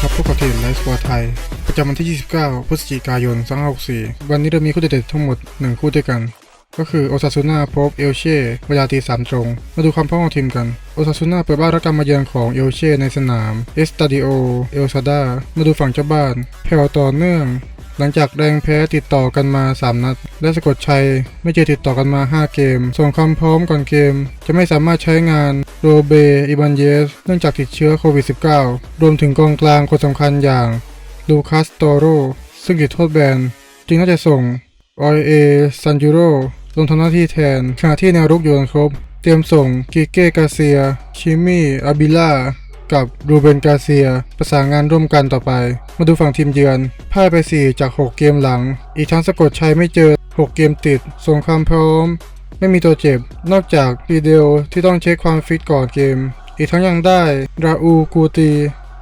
พบกับทีมไลฟ์ควาไทยประจำวันที่ 29 พฤศจิกายน 2564 วันนี้เรามีคู่เด็ดๆทั้งหมด 1 คู่ด้วยกัน ก็คือโอซาซูน่าพบเอลเช่เวลาตีสามตรง มาดูความพร้อมของทีมกัน โอซาซูน่าเปิดบ้านรับการมาเยือนของเอลเช่ในสนามเอสตาดิโอเอลซาดามาดูฝั่งเจ้าบ้านแผ่วต่อเนื่อง หลังจากแรงแพ้ติดต่อกันมา 3 นัด และสะกดชัย ไม่เจอติดต่อกันมา 5 เกม ส่วนความพร้อมก่อนเกม จะไม่สามารถใช้งานโรเบอิบันเยสเนื่องจากติดเชื้อโควิด -19 รวมถึงกองกลางคนสำคัญอย่างลูคัสโตโรซึ่งติดโทษแบนจึงน่าจะส่งออยเอซันจูโรลงทำหน้าที่แทนขณะที่แนวรุกอยู่กันครบ เตรียมส่งกิเก้กาเซีย ชิมี่อาบิล่ากับรูเบนกาเซีย ประสานงานร่วมกันต่อไป มาดูฝั่งทีมเยือนพ่ายไป 4 จาก 6 เกมหลัง อีกทั้งสะกดชัยไม่เจอ 6 เกมติด ส่งความพร้อม ไม่มีตัวเจ็บ นอกจากปีเดลที่ต้องเช็คความฟิตก่อนเกม อีกทั้งยังได้ ราอูกูตี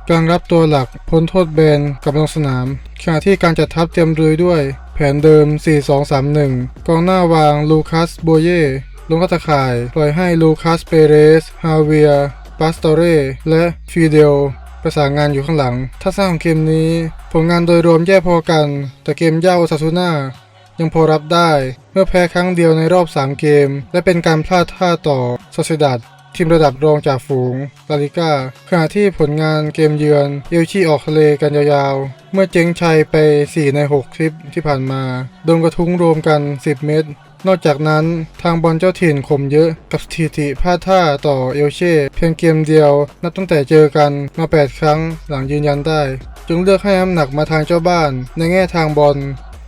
กลางรับตัวหลักพ้นโทษแบนกลับมาลงสนาม ขณะที่การจัดทัพเตรียมรุยด้วย แผนเดิม 4-2-3-1 กองหน้าวางลูคัสโบเย่ลงก็ตะข่าย ปล่อยให้ลูคัสเปเรส ฮาเวียปาสตอเรและฟิเดลประสานงานอยู่ข้างหลัง ถ้าสร้างเกมนี้ ผลงานโดยรวมแย่พอกัน แต่เกมเย่าซาซูน่า ยังพอรับได้ เมื่อแพ้ครั้งเดียวในรอบ 3 เกม และเป็นการพลาดท่าต่อซอสดัดทีมระดับรองจากฝูงลาลิก้าขณะที่ผลงานเกมเยือนเอลชีออกทะเลกันยาวๆ เมื่อเจ๊งชัยไป 4 ใน6คลิปที่ผ่านมา โดนกระทุ้งรวมกัน 10 เม็ดนอกจากนั้นทางบอลเจ้าถิ่นข่มเยอะกับสถิติพลาดท่าต่อเอลเช่ เพียงเกมเดียว นับตั้งแต่เจอกันมา 8 ครั้งหลังยืนยันได้ จึงเลือกให้น้ำหนักมาทางเจ้าบ้านในแง่ทางบอล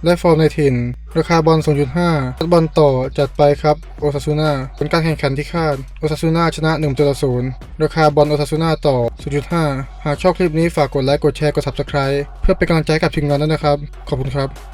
และฟอร์มในถิ่นราคาบอล0.5ตัดบอลต่อจัดไปครับโอซาซูน่าผลการแข่งขันที่คาดโอซาซูน่าชนะ1ต่อ0ราคาบอลโอซาซูน่าต่อ 0.5 หากชอบคลิปนี้ฝากกดไลค์กดแชร์กด Subscribe เพื่อเป็นกำลังใจกับทีมงานด้วยนะครับ ขอบคุณครับ